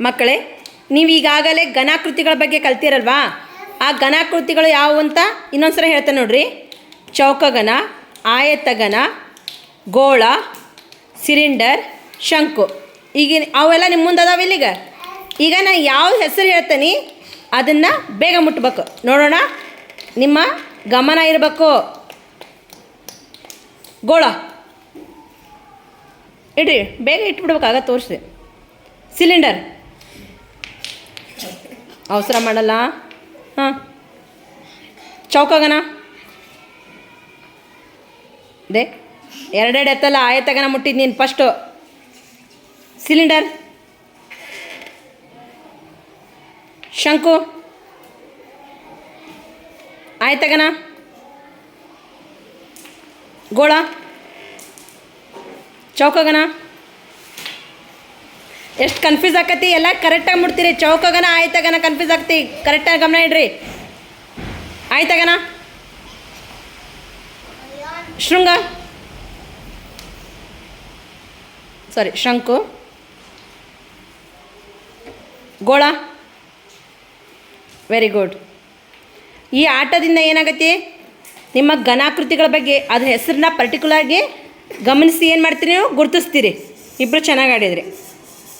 ಮಕ್ಕಳೇ, ನೀವು ಈಗಾಗಲೇ ಘನಾಕೃತಿಗಳ ಬಗ್ಗೆ ಕಲ್ತಿರಲ್ವಾ? ಆ ಘನಾಕೃತಿಗಳು ಯಾವುವು ಅಂತ ಇನ್ನೊಂದ್ಸಲ ಹೇಳ್ತೇನೆ ನೋಡ್ರಿ. ಚೌಕಗನ ಆಯತಗನ ಗೋಳ, ಸಿಲಿಂಡರ್, ಶಂಕು. ಈಗ ಅವೆಲ್ಲ ನಿಮ್ಮ ಮುಂದೆ ಅದಾವೆ ಇಲ್ಲಿಗ? ಈಗ ನಾ ಯಾವ ಹೆಸರು ಹೇಳ್ತೇನೆ, ಅದನ್ನು ಬೇಗ ಮುಟ್ಬೇಕು. ನೋಡೋಣ. ನಿಮ್ಮ ಗಮನ ಇರಬೇಕು. ಗೋಳ. ಇಡ್ರಿ, ಬೇಗ ಇಟ್ಬಿಡ್ಬೇಕಾಗ ತೋರಿಸಿ ಸಿಲಿಂಡರ್. ಅವಸರ ಮಾಡಲ್ಲ? ಹಾಂ. ಚೌಕಗನ? ದೇ, ಎರಡೆರಡು ಎತ್ತಲ್ಲ, ಆಯತಗನ ಮುಟ್ಟಿದ್ದು ನೀನು ಫಸ್ಟು ಸಿಲಿಂಡರ್ ಶಂಕು. ಆಯ್ತಗನ? ಗೋಳ. ಚೌಕಗನ? ಎಷ್ಟು ಕನ್ಫ್ಯೂಸ್ ಆಕತಿ? ಎಲ್ಲ ಕರೆಕ್ಟಾಗಿ ಮುಡ್ತೀರಿ ಚೌಕಗನ ಆಯ್ತಗನ ಕನ್ಫ್ಯೂಸ್ ಆಗ್ತಿ ಕರೆಕ್ಟಾಗಿ ಗಮನ ಇಡ್ರಿ. ಆಯ್ತಗನ ಶೃಂಗ? ಸಾರಿ ಶಂಕು? ಗೋಳ? ವೆರಿ ಗುಡ್ ಈ ಆಟದಿಂದ ಏನಾಗತ್ತೆ ನಿಮ್ಮ ಘನಾಕೃತಿಗಳ ಬಗ್ಗೆ ಅದ್ರ ಹೆಸರನ್ನ ಪರ್ಟಿಕ್ಯುಲರ್ಗೆ ಗಮನಿಸಿ ಏನು ಮಾಡ್ತೀರಿ ನೀವು? ಗುರುತಿಸ್ತೀರಿ. ಇಬ್ಬರು ಚೆನ್ನಾಗಿ ಆಡಿದ್ರಿ.